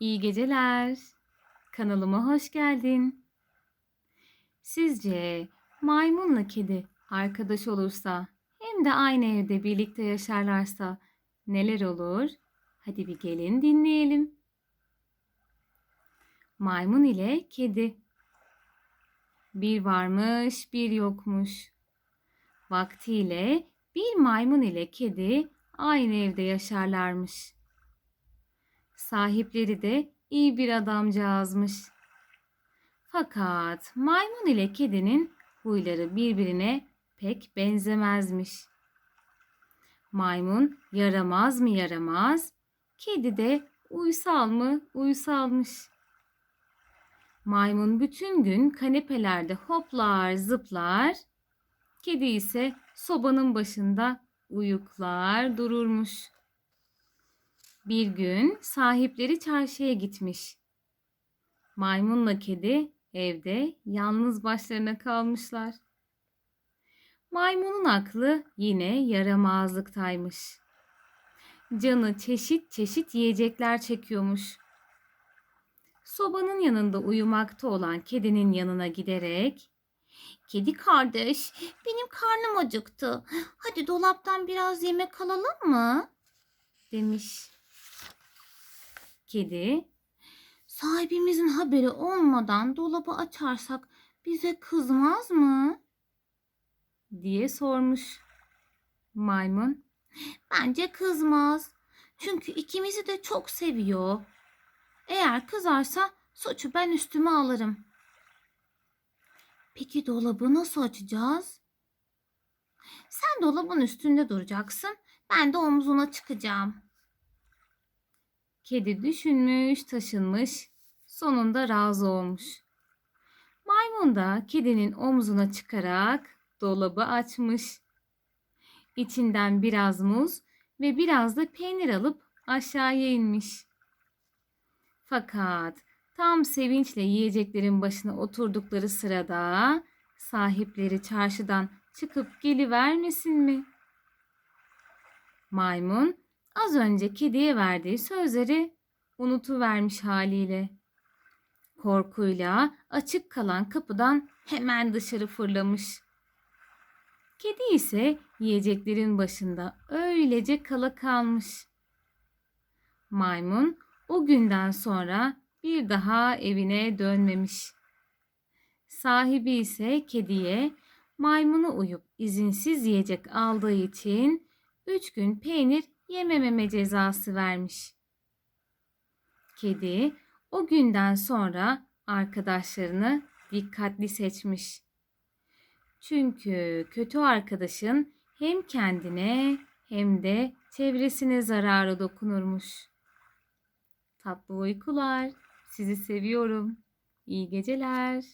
İyi geceler. Kanalıma hoş geldin. Sizce maymunla kedi arkadaş olursa hem de aynı evde birlikte yaşarlarsa neler olur? Hadi bir gelin dinleyelim. Maymun ile kedi. Bir varmış, bir yokmuş. Vaktiyle bir maymun ile kedi aynı evde yaşarlarmış. Sahipleri de iyi bir adamcağızmış. Fakat maymun ile kedinin huyları birbirine pek benzemezmiş. Maymun yaramaz mı yaramaz, kedi de uysal mı uysalmış. Maymun bütün gün kanepelerde hoplar zıplar, kedi ise sobanın başında uyuklar dururmuş. Bir gün sahipleri çarşıya gitmiş. Maymunla kedi evde yalnız başlarına kalmışlar. Maymunun aklı yine yaramazlıktaymış. Canı çeşit çeşit yiyecekler çekiyormuş. Sobanın yanında uyumakta olan kedinin yanına giderek Kedi kardeş, benim karnım acıktı. Hadi dolaptan biraz yemek alalım mı? demiş. Kedi, sahibimizin haberi olmadan dolabı açarsak bize kızmaz mı? diye sormuş. Maymun, bence kızmaz. Çünkü ikimizi de çok seviyor. Eğer kızarsa suçu ben üstüme alırım. Peki dolabı nasıl açacağız? Sen dolabın üstünde duracaksın. Ben de omzuna çıkacağım. Kedi düşünmüş, taşınmış. Sonunda razı olmuş. Maymun da kedinin omzuna çıkarak dolabı açmış. İçinden biraz muz ve biraz da peynir alıp aşağıya inmiş. Fakat tam sevinçle yiyeceklerin başına oturdukları sırada sahipleri çarşıdan çıkıp gelivermesin mi? Maymun az önce kediye verdiği sözleri unutuvermiş haliyle. Korkuyla açık kalan kapıdan hemen dışarı fırlamış. Kedi ise yiyeceklerin başında öylece kala kalmış. Maymun o günden sonra bir daha evine dönmemiş. Sahibi ise kediye maymunu uyup izinsiz yiyecek aldığı için üç gün peynir yemememe cezası vermiş. Kedi o günden sonra arkadaşlarını dikkatli seçmiş. Çünkü kötü arkadaşın hem kendine hem de çevresine zararı dokunurmuş. Tatlı uykular. Sizi seviyorum. İyi geceler.